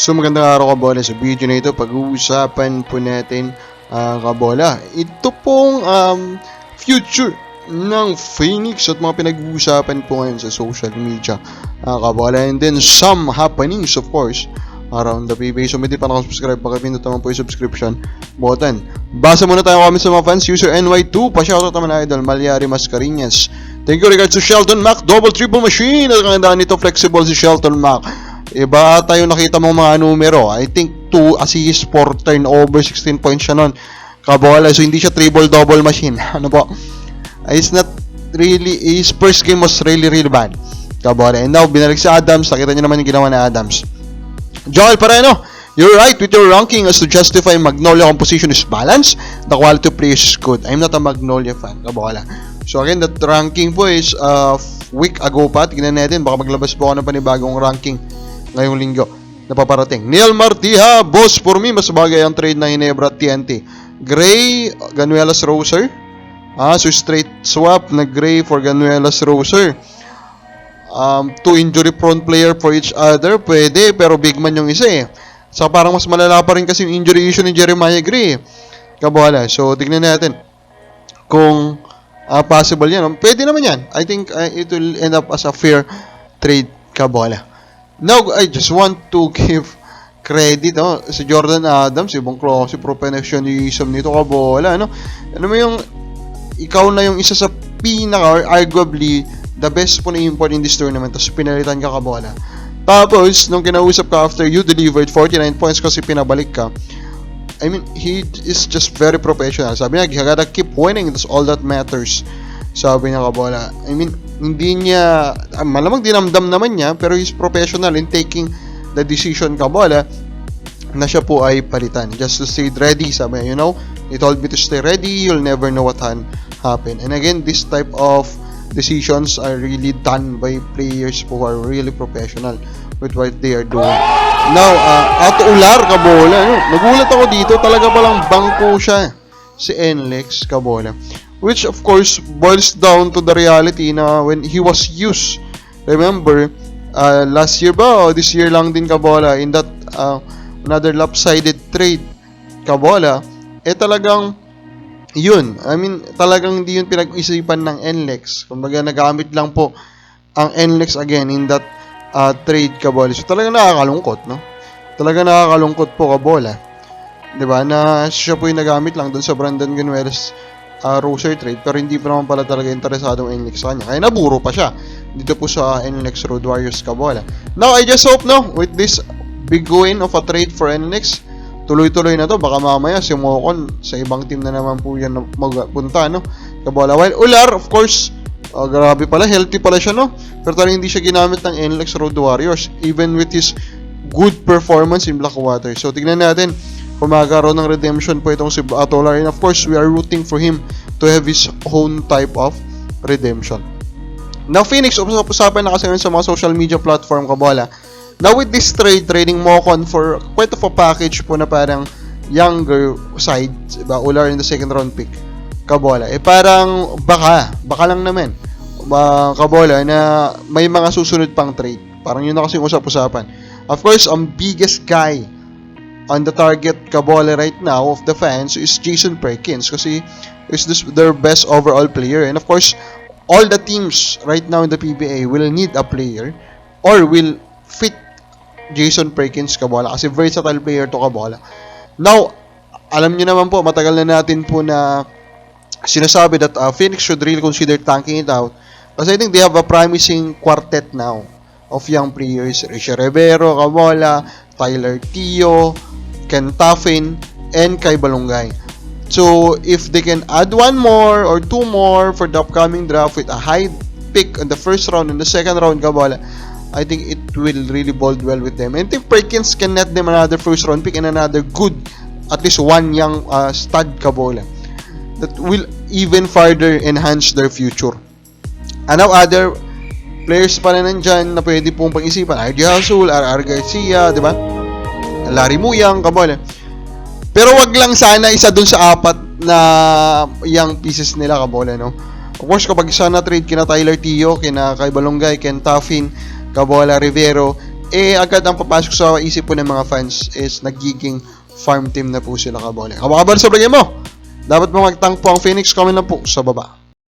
So magandang araw kabola. Sa video na ito pag-uusapan po natin ah, kabola. Ito pong um, future ng Phoenix at mga pinag-uusapan po ngayon sa social media ah, kabola. And then some happenings of course around the PBA so hindi pa nakasubscribe pakipindot naman po yung subscription button. Basa muna tayo comments sa mga fans. User NY2 pa-shoutout naman idol Malyari Mascarinhas thank you regards to Shelton Mac. Double triple machine. At kagandaan nito flexible si Shelton Mac Iba tayo nakita mong mga numero. I think 2 assists, 4 turnover, 16 points siya nun. Kabola. So, hindi siya triple-double machine. ano po? It's not really, his first game was really, really bad. Kabola. And now, binalik si Adams. Nakita niyo naman yung ginawa ni Adams. Joel Pareno, you're right with your ranking as to justify Magnolia composition is balanced. The quality of players is good. I'm not a Magnolia fan. Kabola. So again, that ranking po is uh, week ago pa. Tignan natin. Baka maglabas po ako ng panibagong ranking ngayong linggo na paparating. Neil Martiha, boss for me, mas bagay ang trade na Hinebra TNT. Gray, Ganuelas Roser. Ah, so straight swap na Gray for Ganuelas Roser. Um, two injury prone player for each other, pwede, pero big man yung isa eh. So parang mas malala pa rin kasi yung injury issue ni Jeremiah Gray. Kabola. So tignan natin kung ah, possible yan. Pwede naman yan. I think ah, it will end up as a fair trade kabola. Now, I just want to give credit no, si Jordan Adams, ibang klase professionalism nito kabola. Ano? ano mo yung ikaw na yung isa sa pinaka or arguably the best po na import in this tournament tapos pinalitan ka kabola. Tapos, nung kinausap ka after you delivered 49 points kasi pinabalik ka, I mean, he is just very professional. Sabi niya, you gotta keep winning. That's all that matters. Sabi niya kabola. I mean, hindi niya, ah, malamang dinamdam naman niya, pero he's professional in taking the decision kabola na siya po ay palitan. Just to stay ready, sabi niya, you know, he told me to stay ready, you'll never know what happen. And again, this type of decisions are really done by players who are really professional with what they are doing. Now, uh, Ato Ular, kabola, ano, nagulat ako dito, talaga palang bangko siya, si Enlex, kabola. Which of course boils down to the reality na when he was used, remember, uh, last year ba o this year lang din kabola in that uh, another lopsided trade kabola, eh talagang yun, I mean, talagang hindi yun pinag-isipan ng NLEX. Kumbaga, nagamit lang po ang NLEX again in that uh, trade kabola. So, talagang nakakalungkot, no? Talagang nakakalungkot po kabola. 'Di ba Na siya po yung nagamit lang doon sa Brandon Ganuelas uh, Roser trade, pero hindi pa naman pala talaga interesado ang NLEX sa kanya. Kaya naburo pa siya dito po sa NLEX Road Warriors kabola. Now, I just hope, no, with this big win of a trade for NLEX, tuloy-tuloy na to. Baka mamaya si Mokon sa ibang team na naman po yan magpunta, no? Kabola. While Ular, of course, uh, grabe pala, healthy pala siya, no? Pero talagang hindi siya ginamit ng NLEX Road Warriors, even with his good performance in Blackwater. So, tignan natin kung magkaroon ng redemption po itong si Atolar. And of course, we are rooting for him to have his own type of redemption. Now, Phoenix, usap-usapan na kasi ngayon sa mga social media platform, kabola. Now with this trade, trading Mokon for quite of a package po na parang younger side, diba? Ular in the second round pick. Kabola. Eh parang baka, baka lang naman. Uh, kabola na may mga susunod pang trade. Parang yun na kasi usap-usapan. Of course, ang biggest guy on the target Kabola right now of the fans is Jason Perkins kasi is this their best overall player. And of course, all the teams right now in the PBA will need a player or will fit Jason Perkins Kabola kasi versatile player to Kabola. Now, alam niyo naman po, matagal na natin po na sinasabi that uh, Phoenix should really consider tanking it out kasi I think they have a promising quartet now of young players. Risha Rivero, Kabola, Tyler Tio, Ken Taffin, and Kai Balungay. So, if they can add one more or two more for the upcoming draft with a high pick in the first round and the second round, Kabola, I think it will really bode well with them. And if Perkins can net them another first round pick and another good, at least one young uh, stud Kabola, that will even further enhance their future. And now other players pa na nandyan na pwede pong pag-isipan. RJ Hasul, RR Garcia, di ba? Larry Muyang, Kabola. Pero wag lang sana isa dun sa apat na young pieces nila, Kabola, no? Of course, kapag isa na trade kina Tyler Tio, kina Kay Balongay, Ken Taffin, Cabola Rivero, eh agad ang papasok sa isip po ng mga fans is nagiging farm team na po sila kabola. Kabakabal sa bagay mo! Dapat mo magtank po ang Phoenix, comment lang po sa baba.